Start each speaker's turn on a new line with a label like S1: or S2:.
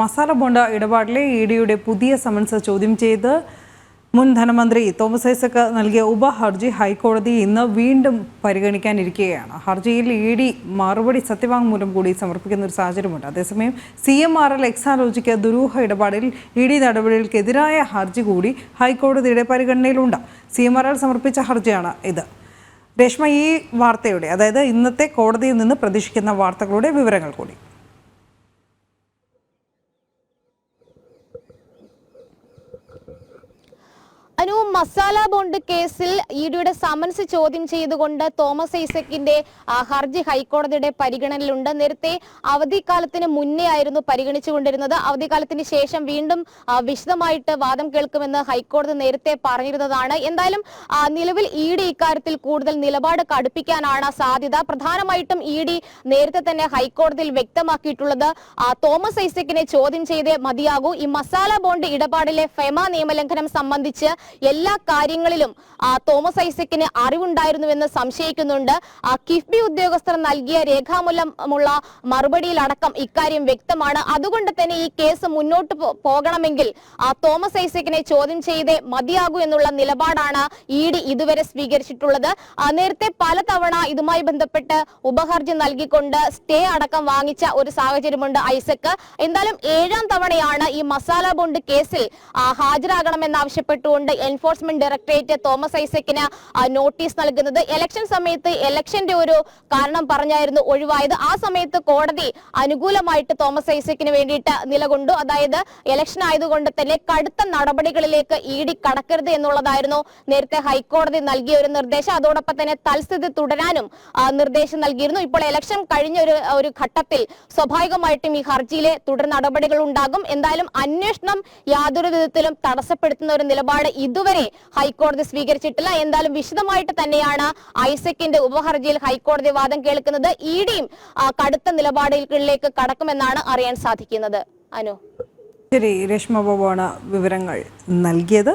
S1: Masala bonda ഇടപാടിലെ E ഡിയുടെ പുതിയ summons ചോദ്യം ചെയ്ത് മുൻ ധനമന്ത്രി തോമസ് ഐസക് നൽകിയ ഉപഹർജി ഹൈക്കോടതി ഇന്ന് വീണ്ടും പരിഗണിക്കാനിരിക്കുകയാണ്. ഹർജിയിൽ ഇ ഡി മറുപടി സത്യവാങ്മൂലം കൂടി സമർപ്പിക്കുന്ന ഒരു സാഹചര്യമുണ്ട്. അതേസമയം C M R L Exalogic ദുരൂഹ ഇടപാടിൽ ഇ ഡി നടപടികൾക്കെതിരായ ഹർജി കൂടി ഹൈക്കോടതിയുടെ പരിഗണനയിലുണ്ട്. സി എം ആർ എൽ സമർപ്പിച്ച ഹർജിയാണ് ഇത്. രേഷ്മ ഈ വാർത്തയുടെ അതായത് ഇന്നത്തെ കോടതിയിൽ നിന്ന് പ്രതീക്ഷിക്കുന്ന വാർത്തകളുടെ വിവരങ്ങൾ കൂടി.
S2: അനു മസാല ബോണ്ട് കേസിൽ ഇഡിയുടെ സമൻസ് ചോദ്യം ചെയ്തുകൊണ്ട് തോമസ് ഐസക്കിന്റെ ഹർജി ഹൈക്കോടതിയുടെ പരിഗണനയിലുണ്ട്. നേരത്തെ അവധിക്കാലത്തിന് മുന്നേ ആയിരുന്നു പരിഗണിച്ചുകൊണ്ടിരുന്നത്. അവധിക്കാലത്തിന് ശേഷം വീണ്ടും വിശദമായിട്ട് വാദം കേൾക്കുമെന്ന് ഹൈക്കോടതി നേരത്തെ പറഞ്ഞിരുന്നതാണ്. എന്തായാലും നിലവിൽ ഇഡി ഇക്കാര്യത്തിൽ കൂടുതൽ നിലപാട് കടുപ്പിക്കാനാണ് സാധ്യത. പ്രധാനമായിട്ടും ഇഡി നേരത്തെ തന്നെ ഹൈക്കോടതിയിൽ വ്യക്തമാക്കിയിട്ടുള്ളത് തോമസ് ഐസക്കിനെ ചോദ്യം ചെയ്തേ മതിയാകൂ. ഈ മസാല ബോണ്ട് ഇടപാടിലെ ഫെമ നിയമലംഘനം സംബന്ധിച്ച് എല്ലാ കാര്യങ്ങളിലും തോമസ് ഐസക്കിന് അറിവുണ്ടായിരുന്നുവെന്ന് സംശയിക്കുന്നുണ്ട്. കിഫ്ബി ഉദ്യോഗസ്ഥർ നൽകിയ രേഖാമൂലമുള്ള മറുപടിയിലടക്കം ഇക്കാര്യം വ്യക്തമാണ്. അതുകൊണ്ട് തന്നെ ഈ കേസ് മുന്നോട്ട് പോകണമെങ്കിൽ തോമസ് ഐസക്കിനെ ചോദ്യം ചെയ്തേ മതിയാകൂ എന്നുള്ള നിലപാടാണ് ഇ ഡി ഇതുവരെ സ്വീകരിച്ചിട്ടുള്ളത്. നേരത്തെ പലതവണ ഇതുമായി ബന്ധപ്പെട്ട് ഉപഹർജി നൽകിക്കൊണ്ട് സ്റ്റേ അടക്കം വാങ്ങിച്ച ഒരു സാഹചര്യമുണ്ട് ഐസക്ക്. എന്തായാലും ഏഴാം തവണയാണ് ഈ മസാല ബോണ്ട് കേസിൽ ഹാജരാകണമെന്നാവശ്യപ്പെട്ടുകൊണ്ട് എൻഫോഴ്സ്മെന്റ് ഡയറക്ടറേറ്റ് തോമസ് ഐസക്കിന് നോട്ടീസ് നൽകുന്നത്. ഇലക്ഷൻ സമയത്ത് ഇലക്ഷന്റെ ഒരു കാരണം പറഞ്ഞായിരുന്നു ഒഴിവായത്. ആ സമയത്ത് കോടതി അനുകൂലമായിട്ട് തോമസ് ഐസക്കിന് വേണ്ടിയിട്ട് നിലകൊണ്ടു. അതായത് ഇലക്ഷൻ ആയതുകൊണ്ട് തന്നെ കടുത്ത നടപടികളിലേക്ക് ഇ ഡി കടക്കരുത് എന്നുള്ളതായിരുന്നു നേരത്തെ ഹൈക്കോടതി നൽകിയ ഒരു നിർദ്ദേശം. അതോടൊപ്പം തന്നെ തൽസ്ഥിതി തുടരാനും നിർദ്ദേശം നൽകിയിരുന്നു. ഇപ്പോൾ ഇലക്ഷൻ കഴിഞ്ഞ ഒരു ഒരു ഘട്ടത്തിൽ സ്വാഭാവികമായിട്ടും ഈ ഹർജിയിലെ തുടർ നടപടികൾ ഉണ്ടാകും. എന്തായാലും അന്വേഷണം യാതൊരു വിധത്തിലും തടസ്സപ്പെടുത്തുന്ന ഒരു നിലപാട് ഇതുവരെ ഹൈക്കോടതി സ്വീകരിച്ചിട്ടില്ല. എന്തായാലും വിശദമായിട്ട് തന്നെയാണ് ഐസക്കിന്റെ ഉപഹർജിയിൽ ഹൈക്കോടതി വാദം കേൾക്കുന്നത്. ഇ ഡിയും കടുത്ത നിലപാടുകളിലേക്ക് കടക്കുമെന്നാണ് അറിയാൻ സാധിക്കുന്നത്. അനു.
S1: ശരി രേഷ്മ വിവരങ്ങൾ നൽകിയത്.